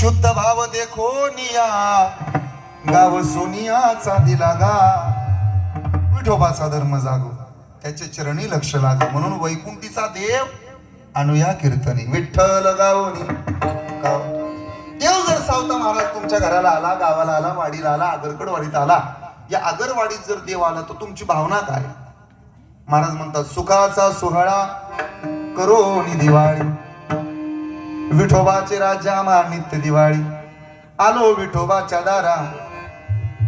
शुद्ध भाव देखो निया. गाव सोनियाचा दिला गा विठोबाचा धर्म जागो त्याचे चरणी लक्ष लाग. म्हणून वैकुंठीचा देव अनुया कीर्तनी. विठ्ठल गावनी. गाव. देव जर सावता महाराज तुमच्या घराला आला गावाला आला वाडीला आला आगरकड वाडीत आला या आगरवाडीत जर देव आला तर तुमची भावना काय? महाराज म्हणतात सुखाचा सोहळा करो नि दिवाळी. विठोबाचे राजा मा नित्य दिवाळी. आलो विठोबाच्या दारा.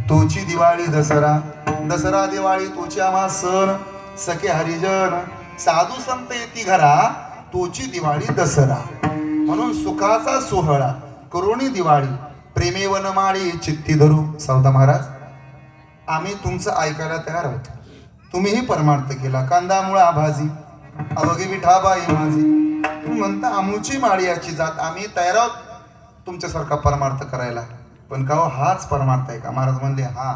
तोची दिवाळी दसरा. दसरा दिवाळी तोची आम्हा सण. सखे हरिजन. साधू संत येती घरा. तोची दिवाळी दसरा. म्हणून सुखाचा सोहळा. करुणी दिवाळी. प्रेमे वनमाळी चित्ती धरू. सावता महाराज आम्ही तुमचं ऐकायला तयार आहोत. तुम्हीही परमार्थ केला. कांदा मुळा भाजी. अवघे विठाबाई माझी. तुम्ही म्हणता आमुची माळियाची जात. आम्ही तयार आहोत तुमच्यासारखा परमार्थ करायला. पण का हो हाच परमार्थ आहे का? महाराज म्हणले हा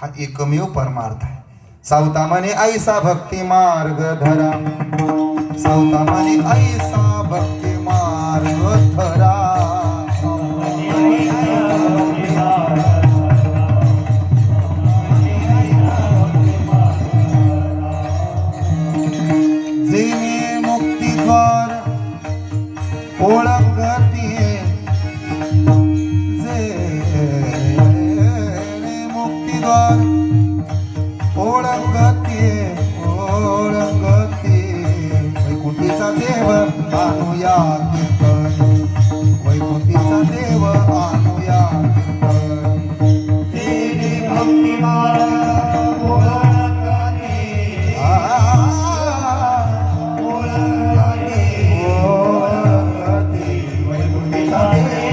हा एकमेव परमार्थ आहे. सावता म्हणे ऐसा भक्ती मार्ग धरा सावता म्हणे ऐसा ओळखती जेणे मुक्तिद्वार. ओळखती ओळखती वैकुंठीचा देव आणूया कीर्तन. वैकुंठीचा देव आणूया कीर्तन. तेने भक्ती मार्ग time.